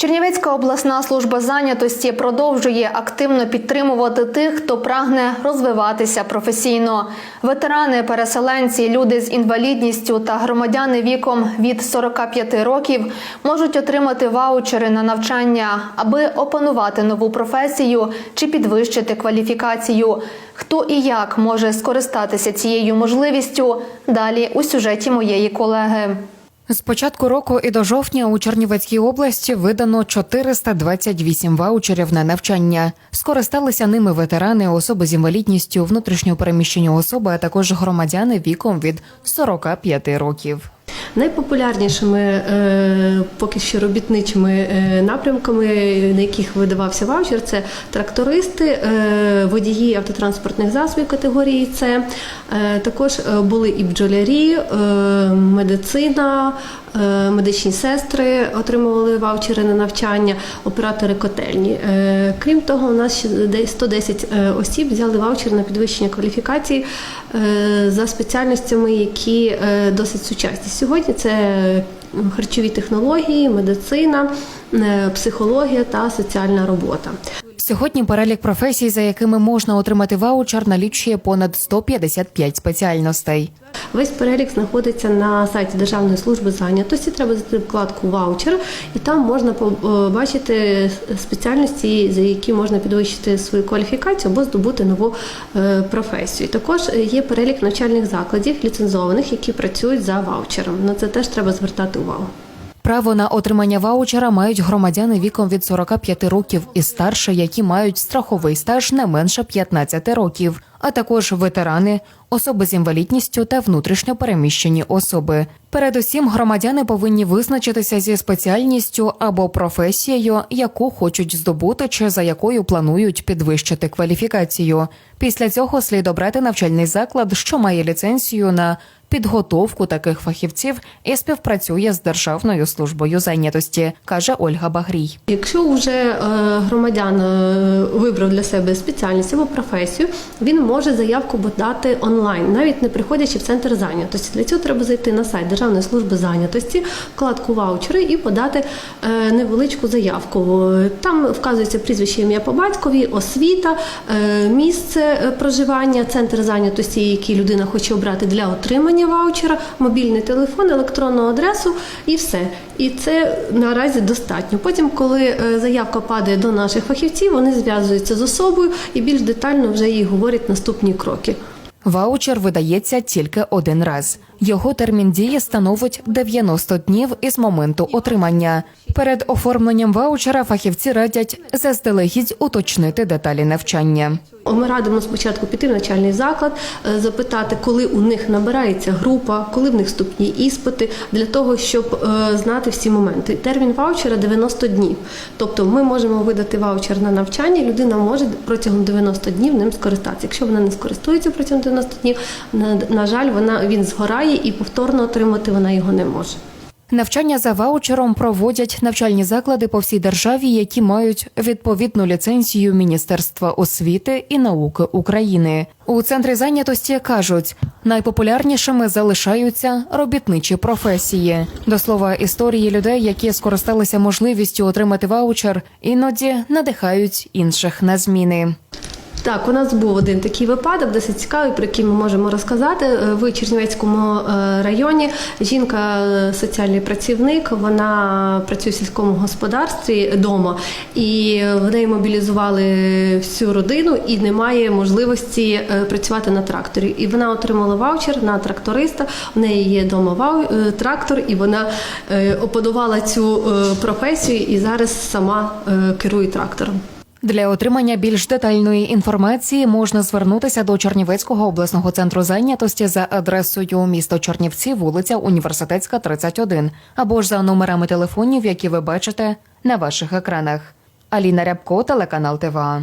Чернівецька обласна служба зайнятості продовжує активно підтримувати тих, хто прагне розвиватися професійно. Ветерани, переселенці, люди з інвалідністю та громадяни віком від 45 років можуть отримати ваучери на навчання, аби опанувати нову професію чи підвищити кваліфікацію. Хто і як може скористатися цією можливістю? Далі у сюжеті моєї колеги. З початку року і до жовтня у Чернівецькій області видано 428 ваучерів на навчання. Скористалися ними ветерани, особи з інвалідністю, внутрішньопереміщені особи, а також громадяни віком від 45 років. Найпопулярнішими е, поки що робітничими е, напрямками, на яких видавався ваучер, це трактористи, е, водії автотранспортних засобів категорії С. Також були і бджолярі, медицина, медичні сестри отримували ваучери на навчання, оператори котельні. Е, крім того, у нас ще десь 110 е, осіб взяли ваучер на підвищення кваліфікації е, за спеціальностями, які е, досить сучасні. Сьогодні це харчові технології, медицина, е, психологія та соціальна робота. Сьогодні перелік професій, за якими можна отримати ваучер, налічує понад 155 спеціальностей. Весь перелік знаходиться на сайті Державної служби зайнятості. Треба зайти вкладку ваучер, і там можна побачити спеціальності, за які можна підвищити свою кваліфікацію або здобути нову е, професію. Також є перелік навчальних закладів ліцензованих, які працюють за ваучером. На це теж треба звертати увагу. Право на отримання ваучера мають громадяни віком від 45 років і старше, які мають страховий стаж не менше 15 років, а також ветерани, особи з інвалідністю та внутрішньо переміщені особи. Передусім, громадяни повинні визначитися зі спеціальністю або професією, яку хочуть здобути чи за якою планують підвищити кваліфікацію. Після цього слід обрати навчальний заклад, що має ліцензію на підготовку таких фахівців і співпрацює з Державною службою зайнятості, каже Ольга Багрій. Якщо вже е, громадян е, вибрав для себе спеціальність або професію, він може заявку подати онлайн, навіть не приходячи в центр зайнятості. Для цього треба зайти на сайт Державної служби зайнятості, вкладку ваучери і подати е, невеличку заявку. Там вказується прізвище ім'я по батькові, освіта, місце проживання, центр зайнятості, який людина хоче обрати для отримання ваучера, мобільний телефон, електронну адресу і все. І це наразі достатньо. Потім, коли е, заявка падає до наших фахівців, вони зв'язуються з особою і більш детально вже їй говорять наступні кроки. Ваучер видається тільки один раз. Його термін дії становить 90 днів із моменту отримання. Перед оформленням ваучера фахівці радять заздалегідь уточнити деталі навчання. Ми радимо спочатку піти в навчальний заклад, е, запитати, коли у них набирається група, коли в них вступні іспити, для того, щоб е, знати всі моменти. Термін ваучера 90 днів. Тобто ми можемо видати ваучер на навчання, людина може протягом 90 днів ним скористатися. Якщо вона не скористується протягом 90 днів, на жаль, вона він згорає і повторно отримати вона його не може. Навчання за ваучером проводять навчальні заклади по всій державі, які мають відповідну ліцензію Міністерства освіти і науки України. У центрі зайнятості кажуть, найпопулярнішими залишаються робітничі професії. До слова, історії людей, які скористалися можливістю отримати ваучер, іноді надихають інших на зміни. Так, у нас був один такий випадок, досить цікавий, про який ми можемо розказати. Е, В Чернівецькому е, районі жінка е, соціальний працівник, вона працює в сільському господарстві вдома, і в неї мобілізували всю родину і немає можливості працювати на тракторі. І вона отримала ваучер на тракториста. У неї є вдома трактор, і вона опанувала цю професію і зараз сама керує трактором. Для отримання більш детальної інформації можна звернутися до Чернівецького обласного центру зайнятості за адресою місто Чернівці, вулиця Університетська, 31, або ж за номерами телефонів, які ви бачите на ваших екранах. Аліна Рябко, телеканал ТВА.